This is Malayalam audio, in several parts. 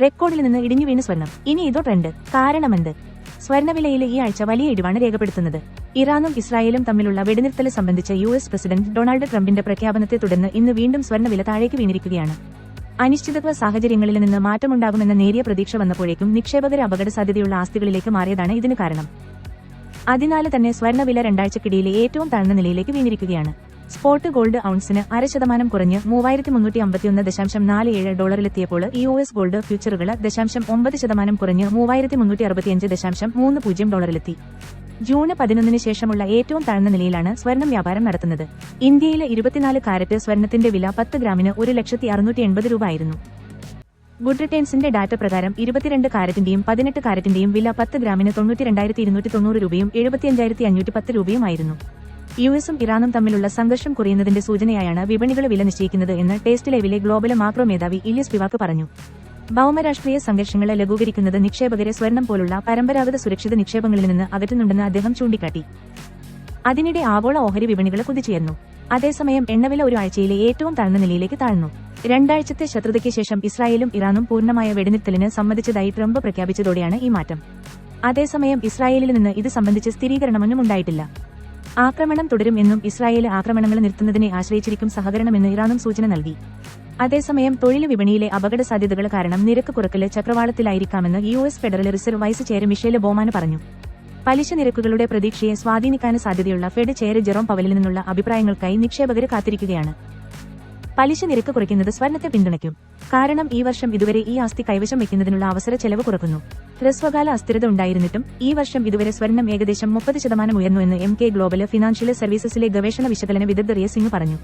റെക്കോർഡിൽ നിന്ന് ഇടിഞ്ഞു വീണ് സ്വർണം. ഇനി ഇതോ ട്രെൻഡ്. കാരണമെന്ത്? സ്വർണവിലയിൽ ഈ ആഴ്ച വലിയ ഇടിവാണ് രേഖപ്പെടുത്തുന്നത്. ഇറാനും ഇസ്രായേലും തമ്മിലുള്ള വെടിനിർത്തൽ സംബന്ധിച്ച യു എസ് പ്രസിഡന്റ് ഡൊണാൾഡ് ട്രംപിന്റെ പ്രഖ്യാപനത്തെ തുടർന്ന് ഇന്ന് വീണ്ടും സ്വർണവില താഴേക്ക് വീണിരിക്കുകയാണ്. അനിശ്ചിതത്വ സാഹചര്യങ്ങളിൽ നിന്ന് മാറ്റമുണ്ടാകുമെന്ന നേരിയ പ്രതീക്ഷ വന്നപ്പോഴേക്കും നിക്ഷേപകരെ അപകട സാധ്യതയുള്ള ആസ്തികളിലേക്ക് മാറിയതാണ് ഇതിന് കാരണം. അതിനാൽ തന്നെ സ്വർണവില രണ്ടാഴ്ചക്കിടയിലെ ഏറ്റവും താഴ്ന്ന നിലയിലേക്ക് വീണിരിക്കുകയാണ്. സ്പോട്ട് ഗോൾഡ് ഔൺസിന് അര ശതമാനം കുറഞ്ഞ് മൂവായിരത്തി മുന്നൂറ്റി അമ്പത്തിയൊന്ന് ദശാംശം നാല് ഏഴ് ഡോളറിലെത്തിയപ്പോൾ യു എസ് ഗോൾഡ് ഫ്യൂച്ചറുകൾ ദശാംശം ഒമ്പത് ശതമാനം കുറഞ്ഞ് മൂവായിരത്തി മുന്നൂറ്റി അറുപത്തിയഞ്ച് ദശാംശം മൂന്ന് പൂജ്യം ഡോളറിലെത്തി. ജൂൺ പതിനൊന്നിന് ശേഷമുള്ള ഏറ്റവും താഴ്ന്ന നിലയിലാണ് സ്വർണം വ്യാപാരം നടത്തുന്നത്. ഇന്ത്യയിലെ ഇരുപത്തിനാല് കാരറ്റ് സ്വർണത്തിന്റെ വില പത്ത് ഗ്രാമിന് ഒരു ലക്ഷത്തി അറുന്നൂറ്റി എൺപത് രൂപ ആയിരുന്നു ഗുഡ് റിട്ടേൺസിന്റെ ഡാറ്റ പ്രകാരം ഇരുപത്തിരണ്ട് കാരറ്റിന്റെയും പതിനെട്ട് കാരറ്റിന്റെയും വില പത്ത് ഗ്രാമിന് തൊണ്ണൂറ്റി രണ്ടായിരത്തി ഇരുന്നൂറ്റി തൊണ്ണൂറ് രൂപയും എഴുപത്തിയഞ്ചായിരത്തി അഞ്ഞൂറ്റി പത്ത് രൂപയുമായിരുന്നു. യു എസും ഇറാനും തമ്മിലുള്ള സംഘർഷം കുറയുന്നതിന്റെ സൂചനയായാണ് വിപണികൾ വില നിശ്ചയിക്കുന്നത് എന്ന് ടേസ്റ്റ് ലൈവിലെ ഗ്ലോബൽ മാക്രോ മേധാവി ഇലിയസ് പിവാക്ക് പറഞ്ഞു. ഭൗമരാഷ്ട്രീയ സംഘർഷങ്ങളെ ലഘൂകരിക്കുന്നത് നിക്ഷേപകരെ സ്വർണം പോലുള്ള പരമ്പരാഗത സുരക്ഷിത നിക്ഷേപങ്ങളിൽ നിന്ന് അകറ്റുന്നുണ്ടെന്ന് അദ്ദേഹം ചൂണ്ടിക്കാട്ടി. അതിനിടെ ആഗോള ഓഹരി വിപണികൾ കുതിച്ചുയർന്നു. അതേസമയം എണ്ണവില ഒരു ആഴ്ചയിലെ ഏറ്റവും താഴ്ന്ന നിലയിലേക്ക് താഴ്ന്നു. രണ്ടാഴ്ചത്തെ ശത്രുതയ്ക്ക് ശേഷം ഇസ്രായേലും ഇറാനും പൂർണമായ വെടിനിർത്തലിന് സമ്മതിച്ചതായി ട്രംപ് പ്രഖ്യാപിച്ചതോടെയാണ് ഈ മാറ്റം. അതേസമയം ഇസ്രായേലിൽ നിന്ന് ഇത് സംബന്ധിച്ച് സ്ഥിരീകരണമൊന്നും ഉണ്ടായിട്ടില്ല. ആക്രമണം തുടരും എന്നും ഇസ്രായേൽ ആക്രമണങ്ങൾ നിർത്തുന്നതിനെ ആശ്രയിച്ചിരിക്കും സഹകരണമെന്ന് ഇറാനും സൂചന നൽകി. അതേസമയം തൊഴിൽ വിപണിയിലെ അപകട സാധ്യതകൾ കാരണം നിരക്ക് കുറക്കൽ ചക്രവാളത്തിലായിരിക്കാമെന്ന് U S federal reserve vice chair Michelle Bowman പറഞ്ഞു. പലിശ നിരക്കുകളുടെ പ്രതീക്ഷയെ സ്വാധീനിക്കാൻ സാധ്യതയുള്ള ഫെഡ് ചെയർ ജെറോം പവലിൽ നിന്നുള്ള അഭിപ്രായങ്ങൾക്കായി നിക്ഷേപകർ കാത്തിരിക്കുകയാണ്. പലിശ നിരക്ക് കുറയ്ക്കുന്നത് സ്വർണത്തെ പിന്തുണയ്ക്കും. കാരണം ഈ വർഷം ഇതുവരെ ഈ ആസ്തി കൈവശം വയ്ക്കുന്നതിനുള്ള അവസര ചെലവ് കുറക്കുന്നു. ഹ്രസ്വകാല അസ്ഥിരത ഉണ്ടായിരുന്നിട്ടും ഈ വർഷം ഇതുവരെ സ്വർണം ഏകദേശം മുപ്പത് ശതമാനം ഉയർന്നുവെന്ന് എം കെ ഗ്ലോബൽ ഫിനാൻഷ്യൽ സർവീസസിലെ ഗവേഷണ വിശകലന വിദഗ്ധ റിയ സിംഗ് പറഞ്ഞു.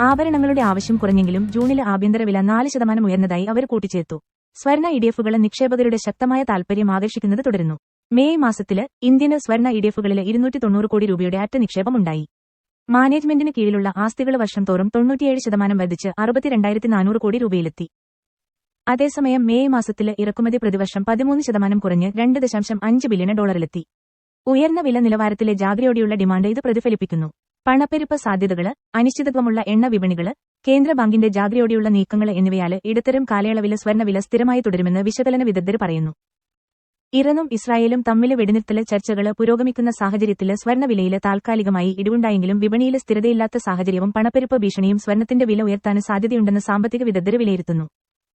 ആഭരണങ്ങളുടെ ആവശ്യം കുറഞ്ഞെങ്കിലും ജൂണിലെ ആഭ്യന്തര വില നാല് ശതമാനം ഉയർന്നതായി അവർ കൂട്ടിച്ചേർത്തു. സ്വർണ ഇഡിഎഫുകൾ നിക്ഷേപകരുടെ ശക്തമായ താൽപര്യം ആകർഷിക്കുന്നത് തുടരുന്നു. മെയ് മാസത്തിൽ ഇന്ത്യൻ സ്വർണ ഇഡിഎഫുകളിൽ ഇരുന്നൂറ്റി തൊണ്ണൂറ് കോടി രൂപയുടെ അറ്റ നിക്ഷേപമുണ്ടായി മാനേജ്മെന്റിന് കീഴിലുള്ള ആസ്തികൾ വർഷം തോറും തൊണ്ണൂറ്റിയേഴ് ശതമാനം വർദ്ധിച്ച് അറുപത്തിരണ്ടായിരത്തി നാനൂറ് കോടി രൂപയിലെത്തി. അതേസമയം മെയ് മാസത്തിലെ ഇറക്കുമതി പ്രതിവർഷം പതിമൂന്ന് ശതമാനം കുറഞ്ഞ് രണ്ട് ദശാംശം അഞ്ച് ബില്യൺ ഡോളറിലെത്തി. ഉയർന്ന വില നിലവാരത്തിലെ ജാഗ്രതയോടെയുള്ള ഡിമാൻഡ് ഇത് പ്രതിഫലിപ്പിക്കുന്നു. പണപ്പെരുപ്പ സാധ്യതകൾ അനിശ്ചിതത്വമുള്ള എണ്ണ വിപണികൾ കേന്ദ്ര ബാങ്കിന്റെ ജാഗ്രതയോടെയുള്ള നീക്കങ്ങൾ എന്നിവയാൽ ഇടത്തരം കാലയളവിലെ സ്വർണവില സ്ഥിരമായി തുടരുമെന്ന് വിശകലന വിദഗ്ധർ പറയുന്നു. ഇറാനും ഇസ്രായേലും തമ്മിലെ വെടിനിർത്തൽ ചർച്ചകൾ പുരോഗമിക്കുന്ന സാഹചര്യത്തിൽ സ്വർണവിലയിൽ താൽക്കാലികമായി ഇടിവുണ്ടായെങ്കിലും വിപണിയിലെ സ്ഥിരതയില്ലാത്ത സാഹചര്യവും പണപ്പെരുപ്പ് ഭീഷണിയും സ്വർണത്തിന്റെ വില ഉയർത്താൻ സാധ്യതയുണ്ടെന്ന് സാമ്പത്തിക വിദഗ്ധർ വിലയിരുത്തുന്നു.